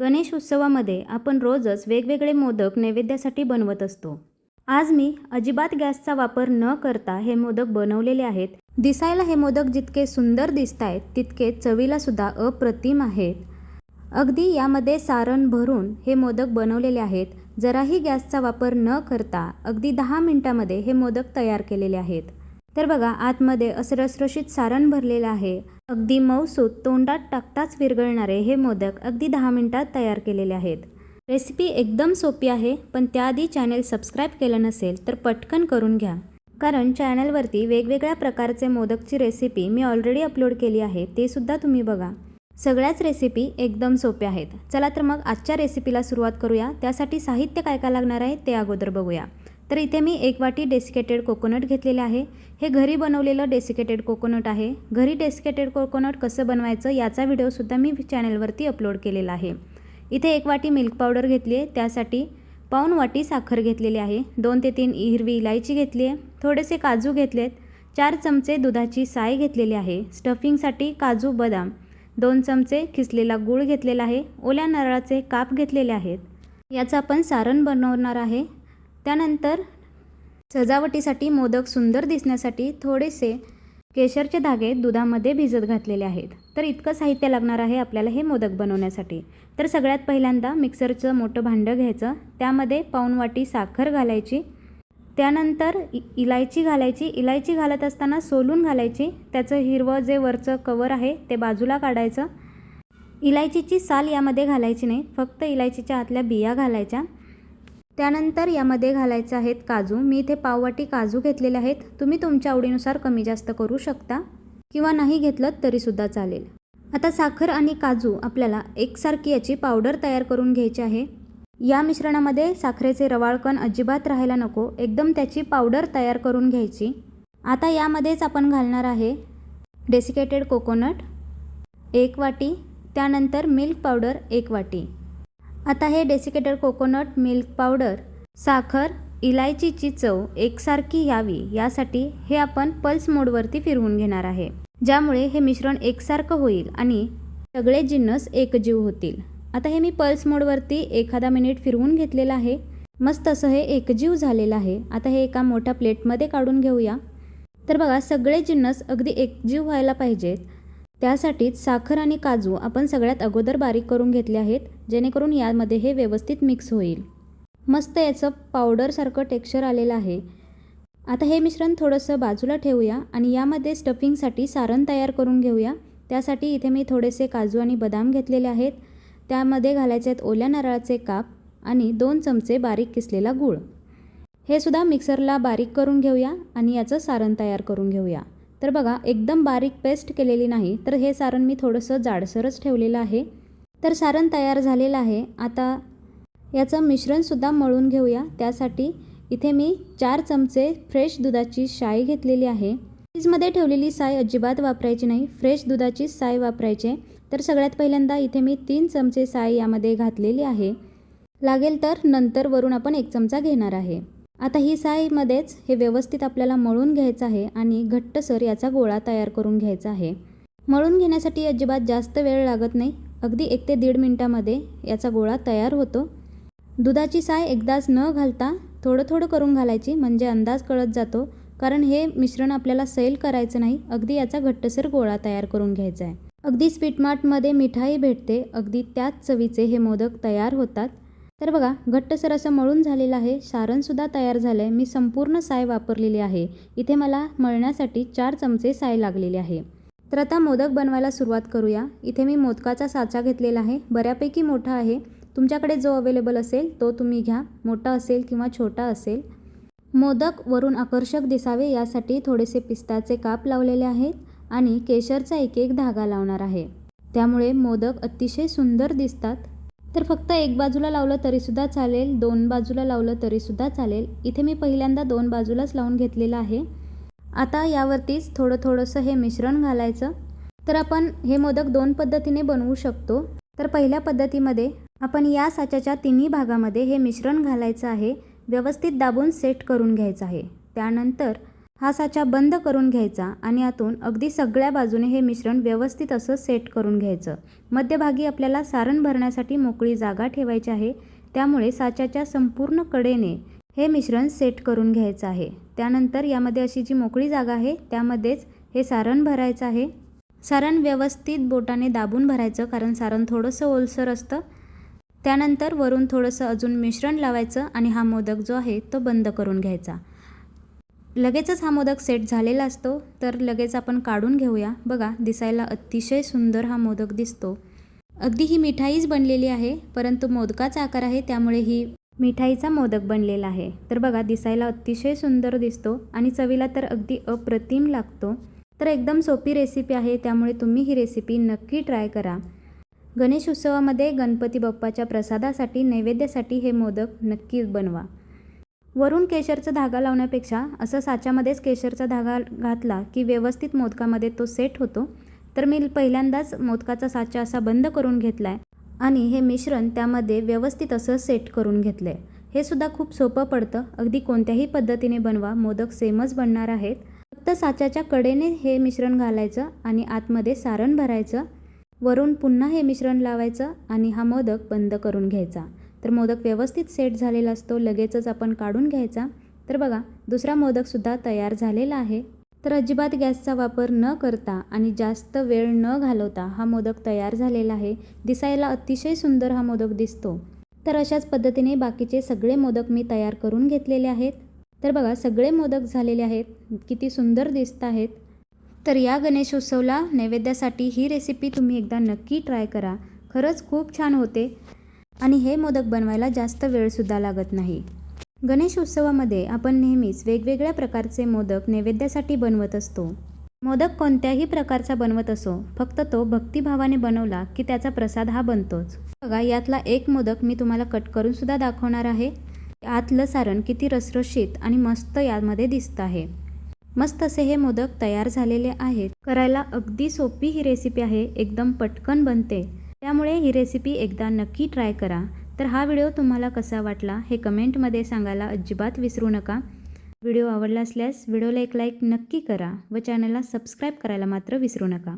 गणेश उत्सवामध्ये आपण रोजच वेगवेगळे मोदक नैवेद्यासाठी बनवत असतो. आज मी अजिबात गॅसचा वापर न करता हे मोदक बनवलेले आहेत. दिसायला हे मोदक जितके सुंदर दिसत आहेत तितके चवीला सुद्धा अप्रतिम आहेत. अगदी यामध्ये सारण भरून हे मोदक बनवलेले आहेत. जराही गॅसचा वापर न करता अगदी दहा मिनिटामध्ये हे मोदक तयार केलेले आहेत. तर बघा आतमध्ये असं रसरशीत सारण भरलेलं आहे. अगदी मऊसूत तोंडात टाकताच विरघळणारे हे मोदक अगदी दहा मिनिटात तयार केलेले आहेत. रेसिपी एकदम सोपी आहे पण त्याआधी चॅनेल सबस्क्राईब केलं नसेल तर पटकन करून घ्या. कारण चॅनलवरती वेगवेगळ्या प्रकारचे मोदकची रेसिपी मी ऑलरेडी अपलोड केली आहे ते सुद्धा तुम्ही बघा. सगळ्याच रेसिपी एकदम सोप्या आहेत. चला तर मग आजच्या रेसिपीला सुरुवात करूया. त्यासाठी साहित्य काय काय लागणार आहे ते अगोदर बघूया. तर इथे मी एक वाटी डेसिकेटेड कोकोनट घेतलेले आहे. हे घरी बनवलेलं डेसिकेटेड कोकोनट आहे. घरी डेसिकेटेड कोकोनट कसं बनवायचं याचा व्हिडिओसुद्धा मी चॅनलवरती अपलोड केलेला आहे. इथे एक वाटी मिल्क पावडर घेतली आहे. त्यासाठी पाऊन वाटी साखर घेतलेली आहे. दोन ते तीन हिरवी इलायची घेतली आहे. थोडेसे काजू घेतलेत चार चमचे दुधाची साय घेतलेली आहे. स्टफिंगसाठी काजू बदाम. दोन चमचे खिसलेला गूळ घेतलेला आहे. ओल्या नारळाचे काप घेतलेले आहेत. याचं आपण सारण बनवणार आहे. त्यानंतर सजावटीसाठी मोदक सुंदर दिसण्यासाठी थोडेसे केशरचे धागे दुधामध्ये भिजत घातलेले आहेत. तर इतकं साहित्य लागणार आहे आपल्याला हे मोदक बनवण्यासाठी. तर सगळ्यात पहिल्यांदा मिक्सरचं मोठं भांडं घ्यायचं. त्यामध्ये पाऊण वाटी साखर घालायची. त्यानंतर इ इलायची घालायची. इलायची घालत असताना सोलून घालायची. त्याचं हिरवं जे वरचं कवर आहे ते बाजूला काढायचं. इलायचीची साल यामध्ये घालायची नाही. फक्त इलायचीच्या आतल्या बिया घालायच्या. त्यानंतर यामध्ये घालायचे आहेत काजू. मी इथे पाववाटी काजू घेतलेले आहेत. तुम्ही तुमच्या आवडीनुसार कमी जास्त करू शकता. किंवा नाही घेतलं तरीसुद्धा चालेल. आता साखर आणि काजू आपल्याला एकसारखी याची पावडर तयार करून घ्यायची आहे. या मिश्रणामध्ये साखरेचे रवाळकण अजिबात राहायला नको. एकदम त्याची पावडर तयार करून घ्यायची. आता यामध्येच आपण घालणार आहे डेसिकेटेड कोकोनट एक वाटी. त्यानंतर मिल्क पावडर एक वाटी. आता हे डेसिकेटेड कोकोनट मिल्क पावडर साखर इलायचीची चव एकसारखी यावी यासाठी हे आपण पल्स मोडवरती फिरवून घेणार आहे. ज्यामुळे हे मिश्रण एकसारखं होईल आणि सगळे जिन्नस एकजीव होतील. आता हे मी पल्स मोडवरती एखादा मिनिट फिरवून घेतलेलं आहे. मस्त असं हे एकजीव झालेलं आहे. आता हे एका मोठ्या प्लेटमध्ये काढून घेऊया. तर बघा सगळे जिन्नस अगदी एकजीव व्हायला पाहिजेत. त्यासाठीच साखर आणि काजू आपण सगळ्यात अगोदर बारीक करून घेतले आहेत. जेणेकरून यामध्ये हे व्यवस्थित मिक्स होईल. मस्त याचं पावडरसारखं टेक्स्चर आलेलं आहे. आता हे मिश्रण थोडंसं बाजूला ठेवूया आणि यामध्ये स्टफिंगसाठी सारण तयार करून घेऊया. त्यासाठी इथे मी थोडेसे काजू आणि बदाम घेतलेले आहेत. त्यामध्ये घालायचे आहेत ओल्या नारळाचे काप आणि दोन चमचे बारीक किसलेला गूळ. हे सुद्धा मिक्सरला बारीक करून घेऊया आणि याचं सारण तयार करून घेऊया. तर बघा एकदम बारीक पेस्ट केलेली नाही तर हे सारण मी थोडंसं जाडसरच ठेवलेलं आहे. तर सारण तयार झालेलं आहे. आता याचं मिश्रणसुद्धा मळून घेऊया. त्यासाठी इथे मी चार चमचे फ्रेश दुधाची साय घेतलेली आहे. फ्रीजमध्ये ठेवलेली साय अजिबात वापरायची नाही. फ्रेश दुधाची साय वापरायचे. तर सगळ्यात पहिल्यांदा इथे मी तीन चमचे साय यामध्ये घातलेली आहे. लागेल तर नंतर वरून आपण एक चमचा घेणार आहे. आता ही साईमध्येच हे व्यवस्थित आपल्याला मळून घ्यायचं आहे आणि घट्टसर याचा गोळा तयार करून घ्यायचा आहे. मळून घेण्यासाठी अजिबात जास्त वेळ लागत नाही. अगदी एक ते दीड मिनटामध्ये याचा गोळा तयार होतो. दुधाची साय एकदाच न घालता थोडं थोडं करून घालायची म्हणजे अंदाज कळत जातो कारण हे मिश्रण आपल्याला सैल करायचं नाही अगदी याचा घट्टसर गोळा तयार करून घ्यायचा आहे. अगदी स्वीटमार्टमध्ये मिठाई भेटते अगदी त्याच चवीचे हे मोदक तयार होतात. तर बघा घट्टसर असं मळून झालेलं आहे सारणसुद्धा तयार झालं आहे मी संपूर्ण साय वापरलेली आहे. इथे मला मळण्यासाठी चार चमचे साय लागलेले आहे. तर आता मोदक बनवायला सुरुवात करूया. इथे मी मोदकाचा साचा घेतलेला आहे. बऱ्यापैकी मोठा आहे. तुमच्याकडे जो अवेलेबल असेल तो तुम्ही घ्या. मोठा असेल किंवा छोटा असेल. मोदक वरून आकर्षक दिसावे यासाठी थोडेसे पिस्ताचे काप लावलेले आहेत आणि केशरचा एक एक धागा लावणार आहे. त्यामुळे मोदक अतिशय सुंदर दिसतात. तर फक्त एक बाजूला लावलं तरीसुद्धा चालेल दोन बाजूला लावलं तरीसुद्धा चालेल. इथे मी पहिल्यांदा दोन बाजूलाच लावून घेतलेलं आहे. आता यावरतीच थोडं थोडंसं हे मिश्रण घालायचं. तर आपण हे मोदक दोन पद्धतीने बनवू शकतो. तर पहिल्या पद्धतीमध्ये आपण या साच्याच्या तिन्ही भागामध्ये हे मिश्रण घालायचं आहे. व्यवस्थित दाबून सेट करून घ्यायचं आहे. त्यानंतर हा साचा बंद करून घ्यायचा आणि आतून अगदी सगळ्या बाजूने हे मिश्रण व्यवस्थित असं सेट करून घ्यायचं. मध्यभागी आपल्याला सारण भरण्यासाठी मोकळी जागा ठेवायची आहे. त्यामुळे साच्याच्या संपूर्ण कडेने हे मिश्रण सेट करून घ्यायचं आहे. त्यानंतर यामध्ये अशी जी मोकळी जागा आहे त्यामध्येच हे सारण भरायचं आहे. सारण व्यवस्थित बोटाने दाबून भरायचं कारण सारण थोडंसं ओलसर असतं. त्यानंतर वरून थोडंसं अजून मिश्रण लावायचं आणि हा मोदक जो आहे तो बंद करून घ्यायचा. लगेचच हा मोदक सेट झालेला असतो तर लगेच आपण काढून घेऊया. बघा दिसायला अतिशय सुंदर हा मोदक दिसतो. अगदी ही मिठाईच बनलेली आहे परंतु मोदकाचा आकार आहे त्यामुळे ही मिठाईचा मोदक बनलेला आहे. तर बघा दिसायला अतिशय सुंदर दिसतो आणि चवीला तर अगदी अप्रतिम लागतो. तर एकदम सोपी रेसिपी आहे त्यामुळे तुम्ही ही रेसिपी नक्की ट्राय करा. गणेश उत्सवामध्ये गणपती बाप्पाच्या प्रसादासाठी नैवेद्यासाठी हे मोदक नक्की बनवा. वरून केशरचा धागा लावण्यापेक्षा असं साच्यामध्येच केशरचा धागा घातला की व्यवस्थित मोदकामध्ये तो सेट होतो. तर मी पहिल्यांदाच मोदकाचा साचा असा बंद करून घेतला आहे आणि हे मिश्रण त्यामध्ये व्यवस्थित असं सेट करून घेतलं आहे हे सुद्धा खूप सोपं पडतं. अगदी कोणत्याही पद्धतीने बनवा. मोदक सेमच बनणार आहेत. फक्त साच्याच्या कडेने हे मिश्रण घालायचं आणि आतमध्ये सारण भरायचं. वरून पुन्हा हे मिश्रण लावायचं आणि हा मोदक बंद करून घ्यायचा. तर मोदक व्यवस्थित सेट झालेला असतो. लगेचच आपण काढून घ्यायचा. तर बघा दुसरा मोदकसुद्धा तयार झालेला आहे. तर अजिबात गॅसचा वापर न करता आणि जास्त वेळ न घालवता हा मोदक तयार झालेला आहे. दिसायला अतिशय सुंदर हा मोदक दिसतो. तर अशाच पद्धतीने बाकीचे सगळे मोदक मी तयार करून घेतलेले आहेत. तर बघा सगळे मोदक झालेले आहेत. किती सुंदर दिसत आहेत. तर या गणेशोत्सवला नैवेद्यासाठी ही रेसिपी तुम्ही एकदा नक्की ट्राय करा. खरंच खूप छान होते. आणि हे मोदक बनवायला जास्त वेळसुद्धा लागत नाही. गणेश उत्सवामध्ये आपण नेहमीच वेगवेगळ्या प्रकारचे मोदक नैवेद्यासाठी बनवत असतो. मोदक कोणत्याही प्रकारचा बनवत असो फक्त तो भक्तिभावाने बनवला की त्याचा प्रसाद हा बनतोच. बघा यातला एक मोदक मी तुम्हाला कट करून सुद्धा दाखवणार आहे. आतलं सारण किती रसरशीत आणि मस्त यामध्ये दिसतं आहे. मस्त असे हे मोदक तयार झालेले आहेत. करायला अगदी सोपी ही रेसिपी आहे एकदम पटकन बनते. त्यामुळे ही रेसिपी एकदा नक्की ट्राय करा. तर हा व्हिडिओ तुम्हाला कसा वाटला हे कमेंटमध्ये सांगायला अजिबात विसरू नका. व्हिडिओ आवडला असल्यास व्हिडिओला एक लाईक नक्की करा व चॅनलला सबस्क्राईब करायला मात्र विसरू नका.